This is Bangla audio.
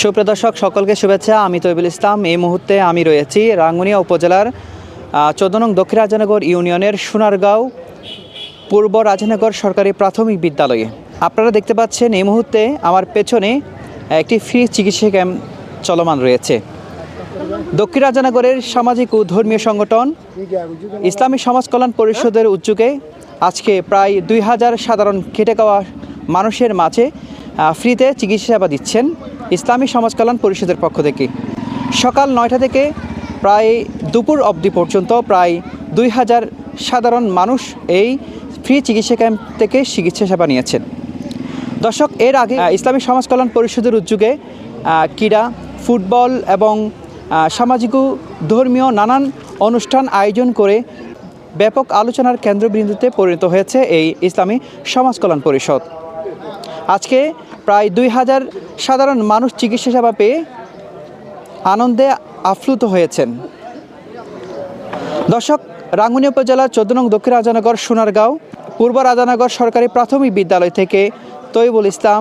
সুপ্রিয় দর্শক, সকলকে শুভেচ্ছা। আমি তৈবুল ইসলাম। এই মুহূর্তে আমি রয়েছি রাঙ্গুনিয়া উপজেলার চোদ্দ নং দক্ষিণ রাজানগর ইউনিয়নের সোনারগাঁও, পূর্ব রাজানগর সরকারি প্রাথমিক বিদ্যালয়ে। আপনারা দেখতে পাচ্ছেন এই মুহূর্তে আমার পেছনে একটি ফ্রি চিকিৎসা ক্যাম্প চলমান রয়েছে। দক্ষিণ রাজানগরের সামাজিক ও ধর্মীয় সংগঠন ইসলামী সমাজ কল্যাণ পরিষদের উদ্যোগে আজকে প্রায় দুই হাজার সাধারণ খেটে খাওয়া মানুষের মাঝে ফ্রিতে চিকিৎসা সেবা দিচ্ছেন। ইসলামী সমাজ কল্যাণ পরিষদের পক্ষ থেকে। সকাল নয়টা থেকে প্রায় দুপুর অবধি পর্যন্ত প্রায় দুই হাজার সাধারণ মানুষ এই ফ্রি চিকিৎসা ক্যাম্প থেকে চিকিৎসা সেবা নিয়েছেন। দর্শক, এর আগে ইসলামী সমাজ কল্যাণ পরিষদের উদ্যোগে ক্রীড়া, ফুটবল এবং সামাজিক ধর্মীয় নানান অনুষ্ঠান আয়োজন করে ব্যাপক আলোচনার কেন্দ্রবিন্দুতে পরিণত হয়েছে এই ইসলামী সমাজ কল্যাণ পরিষদ। আজকে প্রায় দুই হাজার সাধারণ মানুষ চিকিৎসা সেবা পেয়ে আনন্দে আপ্লুত হয়েছেন। দর্শক, রাঙ্গুনি উপজেলার চোদ্দ নং দক্ষিণ রাজানগর সোনারগাঁও, পূর্ব রাজানগর সরকারি প্রাথমিক বিদ্যালয় থেকে তৈবুল ইসলাম